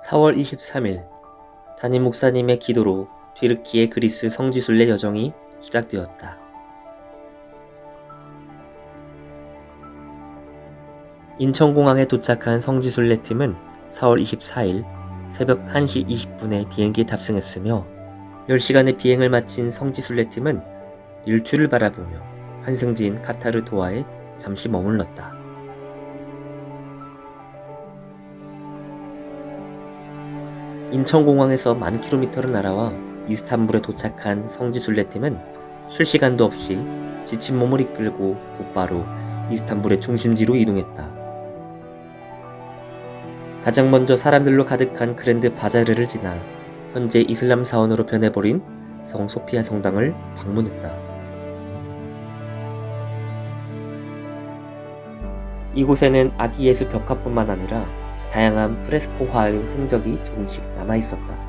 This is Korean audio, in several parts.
4월 23일 담임 목사님의 기도로 튀르키의 그리스 성지순례 여정이 시작되었다. 인천공항에 도착한 성지순례팀은 4월 24일 새벽 1시 20분에 비행기에 탑승했으며 10시간의 비행을 마친 성지순례팀은 일출을 바라보며 환승지인 카타르 도하에 잠시 머물렀다. 인천공항에서 만 킬로미터를 날아와 이스탄불에 도착한 성지순례팀은 쉴 시간도 없이 지친 몸을 이끌고 곧바로 이스탄불의 중심지로 이동했다. 가장 먼저 사람들로 가득한 그랜드 바자르를 지나 현재 이슬람 사원으로 변해버린 성 소피아 성당을 방문했다. 이곳에는 아기 예수 벽화뿐만 아니라 다양한 프레스코화의 흔적이 조금씩 남아 있었다.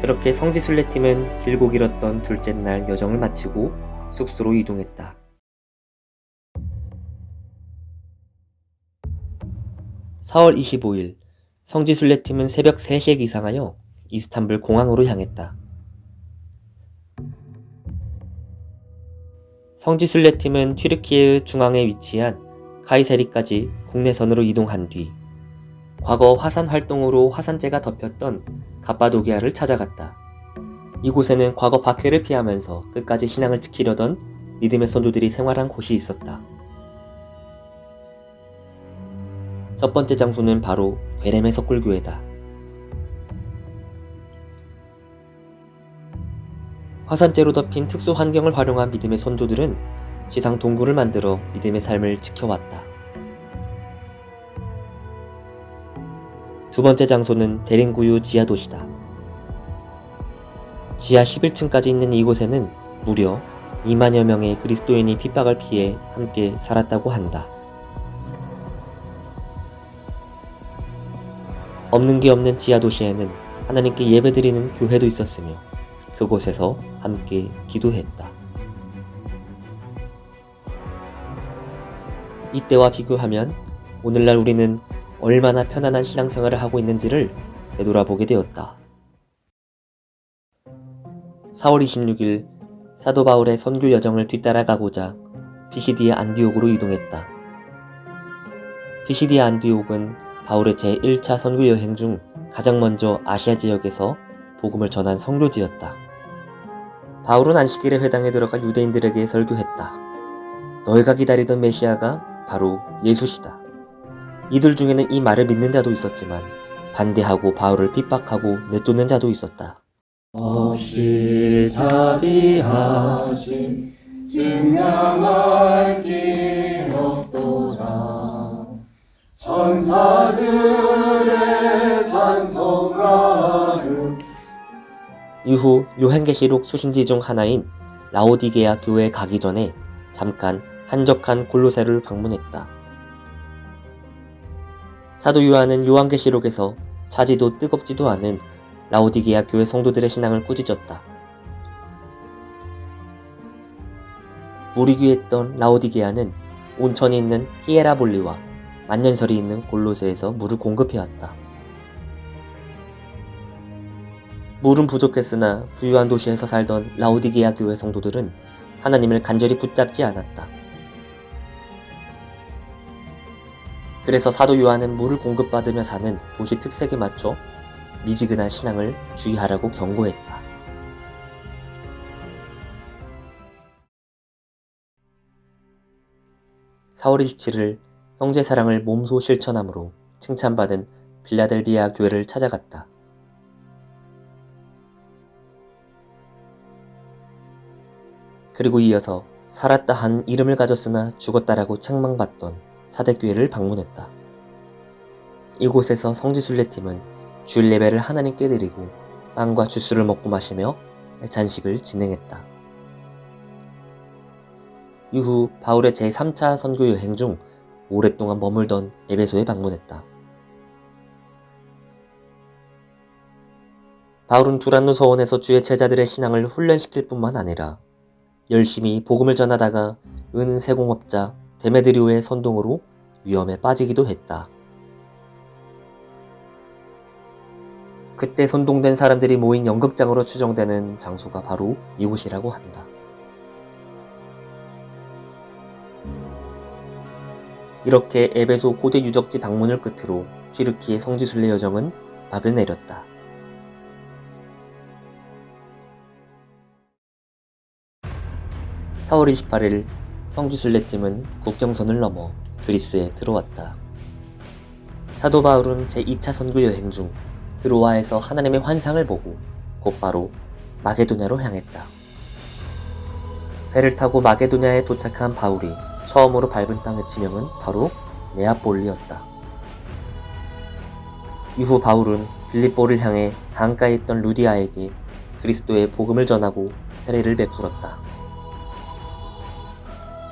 그렇게 성지순례팀은 길고 길었던 둘째 날 여정을 마치고 숙소로 이동했다. 4월 25일 성지순례팀은 새벽 3시에 기상하여 이스탄불 공항으로 향했다. 성지순례팀은 튀르키예의 중앙에 위치한 카이세리까지 국내선으로 이동한 뒤 과거 화산 활동으로 화산재가 덮였던 가파도기아를 찾아갔다. 이곳에는 과거 박해를 피하면서 끝까지 신앙을 지키려던 믿음의 선조들이 생활한 곳이 있었다. 첫 번째 장소는 바로 괴렘의 석굴교회다. 화산재로 덮인 특수 환경을 활용한 믿음의 선조들은 지상 동굴을 만들어 믿음의 삶을 지켜왔다. 두 번째 장소는 대림구유 지하도시다. 지하 11층까지 있는 이곳에는 무려 2만여 명의 그리스도인이 핍박을 피해 함께 살았다고 한다. 없는 게 없는 지하 도시에는 하나님께 예배드리는 교회도 있었으며 그곳에서 함께 기도했다. 이때와 비교하면 오늘날 우리는 얼마나 편안한 신앙생활을 하고 있는지를 되돌아보게 되었다. 4월 26일 사도 바울의 선교 여정을 뒤따라가고자 피시디의 안디옥으로 이동했다. 피시디의 안디옥은 바울의 제1차 선교 여행 중 가장 먼저 아시아 지역에서 복음을 전한 선교지였다. 바울은 안식일에 회당에 들어가 유대인들에게 설교했다. 너희가 기다리던 메시아가 바로 예수시다. 이들 중에는 이 말을 믿는 자도 있었지만 반대하고 바울을 핍박하고 내쫓는 자도 있었다. 없이 자비하신 증명할 길 없도다 천사들의 찬송가를 이후 요한계시록 수신지 중 하나인 라오디게아 교회에 가기 전에 잠깐 한적한 골로새를 방문했다. 사도 요한은 요한계시록에서 차지도 뜨겁지도 않은 라오디게아 교회 성도들의 신앙을 꾸짖었다. 물이 귀했던 라오디게아는 온천이 있는 히에라볼리와 만년설이 있는 골로새에서 물을 공급해왔다. 물은 부족했으나 부유한 도시에서 살던 라오디게아 교회 성도들은 하나님을 간절히 붙잡지 않았다. 그래서 사도 요한은 물을 공급받으며 사는 도시 특색에 맞춰 미지근한 신앙을 주의하라고 경고했다. (4월 27일) 형제 사랑을 몸소 실천함으로 칭찬받은 빌라델비아 교회를 찾아갔다. 그리고 이어서 살았다 한 이름을 가졌으나 죽었다라고 책망받던 사대교회를 방문했다. 이곳에서 성지순례팀은 주일 예배를 하나님께 드리고 빵과 주스를 먹고 마시며 잔식을 진행했다. 이후 바울의 제3차 선교 여행 중 오랫동안 머물던 에베소에 방문했다. 바울은 두란노 서원에서 주의 제자들의 신앙을 훈련시킬 뿐만 아니라 열심히 복음을 전하다가 은 세공업자 데메드리오의 선동으로 위험에 빠지기도 했다. 그때 선동된 사람들이 모인 연극장으로 추정되는 장소가 바로 이곳이라고 한다. 이렇게 에베소 고대 유적지 방문을 끝으로 쥐르키의 성지순례 여정은 막을 내렸다. (4월 28일) 성지순례팀은 국경선을 넘어 그리스에 들어왔다. 사도 바울은 제2차 선교 여행 중 드로아에서 하나님의 환상을 보고 곧바로 마게도냐로 향했다. 배를 타고 마게도냐에 도착한 바울이 처음으로 밟은 땅의 지명은 바로 네아폴리였다. 이후 바울은 빌립보를 향해 강가에 있던 루디아에게 그리스도의 복음을 전하고 세례를 베풀었다.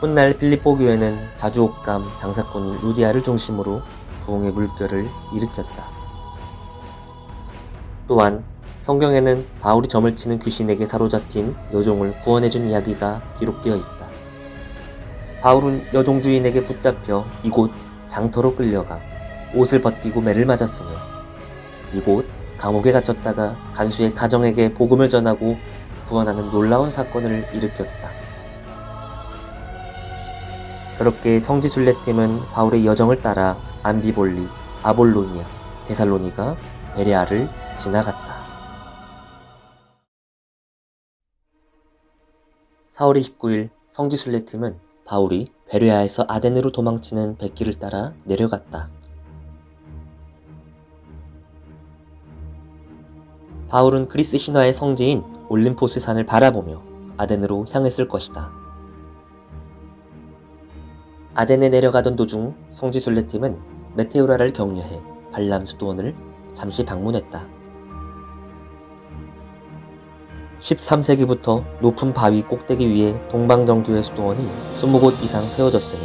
훗날 빌립보 교회는 자주옥감 장사꾼인 루디아를 중심으로 부흥의 물결을 일으켰다. 또한 성경에는 바울이 점을 치는 귀신에게 사로잡힌 여종을 구원해준 이야기가 기록되어 있다. 바울은 여종 주인에게 붙잡혀 이곳 장터로 끌려가 옷을 벗기고 매를 맞았으며 이곳 감옥에 갇혔다가 간수의 가정에게 복음을 전하고 구원하는 놀라운 사건을 일으켰다. 그렇게 성지순례팀은 바울의 여정을 따라 안비볼리, 아볼로니아, 데살로니가, 베레아를 지나갔다. 4월 29일 성지순례팀은 바울이 베레아에서 아덴으로 도망치는 백길을 따라 내려갔다. 바울은 그리스 신화의 성지인 올림포스 산을 바라보며 아덴으로 향했을 것이다. 아덴에 내려가던 도중 성지순례팀은 메테오라를 격려해 발람 수도원을 잠시 방문했다. 13세기부터 높은 바위 꼭대기 위에 동방정교의 수도원이 20곳 이상 세워졌으며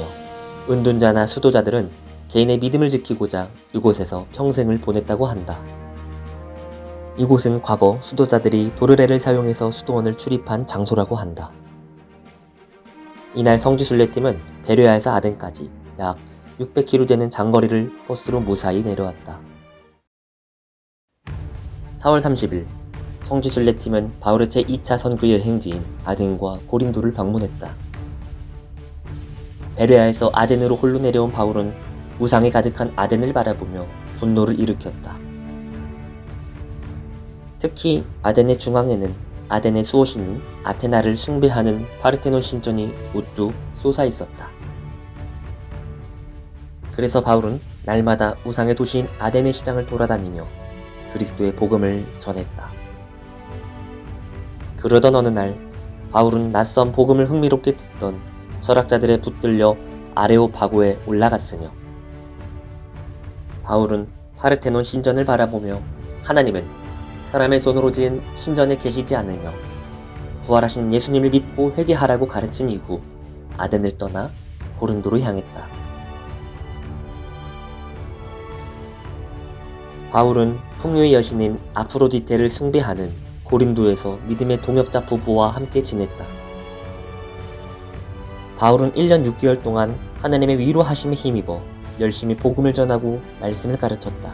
은둔자나 수도자들은 개인의 믿음을 지키고자 이곳에서 평생을 보냈다고 한다. 이곳은 과거 수도자들이 도르래를 사용해서 수도원을 출입한 장소라고 한다. 이날 성지순례팀은 베레아에서 아덴까지 약 600km 되는 장거리를 버스로 무사히 내려왔다. 4월 30일 성지순례팀은 바울의 제2차 선교 여행지인 아덴과 고린도를 방문했다. 베레아에서 아덴으로 홀로 내려온 바울은 우상이 가득한 아덴을 바라보며 분노를 일으켰다. 특히 아덴의 중앙에는 아덴의 수호신인 아테나를 숭배하는 파르테논 신전이 우뚝 솟아 있었다. 그래서 바울은 날마다 우상의 도시인 아덴의 시장을 돌아다니며 그리스도의 복음을 전했다. 그러던 어느 날 바울은 낯선 복음을 흥미롭게 듣던 철학자들의 붙들려 아레오파고에 올라갔으며 바울은 파르테논 신전을 바라보며 하나님은 사람의 손으로 지은 신전에 계시지 않으며 부활하신 예수님을 믿고 회개하라고 가르친 이후 아덴을 떠나 고른도로 향했다. 바울은 풍요의 여신인 아프로디테를 숭배하는 고린도에서 믿음의 동역자 부부와 함께 지냈다. 바울은 1년 6개월 동안 하나님의 위로하심에 힘입어 열심히 복음을 전하고 말씀을 가르쳤다.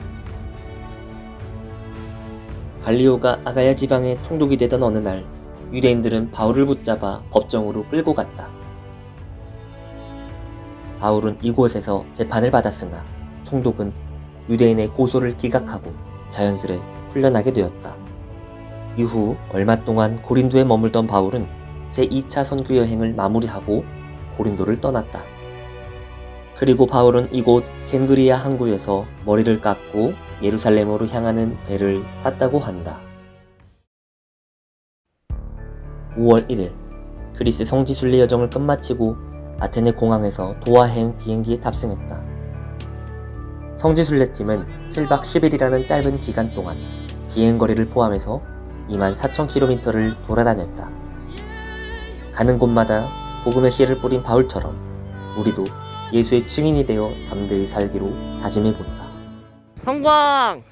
갈리오가 아가야 지방에 총독이 되던 어느 날 유대인들은 바울을 붙잡아 법정으로 끌고 갔다. 바울은 이곳에서 재판을 받았으나 총독은 유대인의 고소를 기각하고 자연스레 풀려나게 되었다. 이후 얼마 동안 고린도에 머물던 바울은 제2차 선교 여행을 마무리하고 고린도를 떠났다. 그리고 바울은 이곳 켄그리아 항구에서 머리를 깎고 예루살렘으로 향하는 배를 탔다고 한다. 5월 1일 그리스 성지 순례 여정을 끝마치고 아테네 공항에서 도하행 비행기에 탑승했다. 성지순례팀은 7박 10일이라는 짧은 기간 동안 비행거리를 포함해서 2만 4천 킬로미터를 돌아다녔다. 가는 곳마다 복음의 씨를 뿌린 바울처럼 우리도 예수의 증인이 되어 담대히 살기로 다짐해 본다. 성광!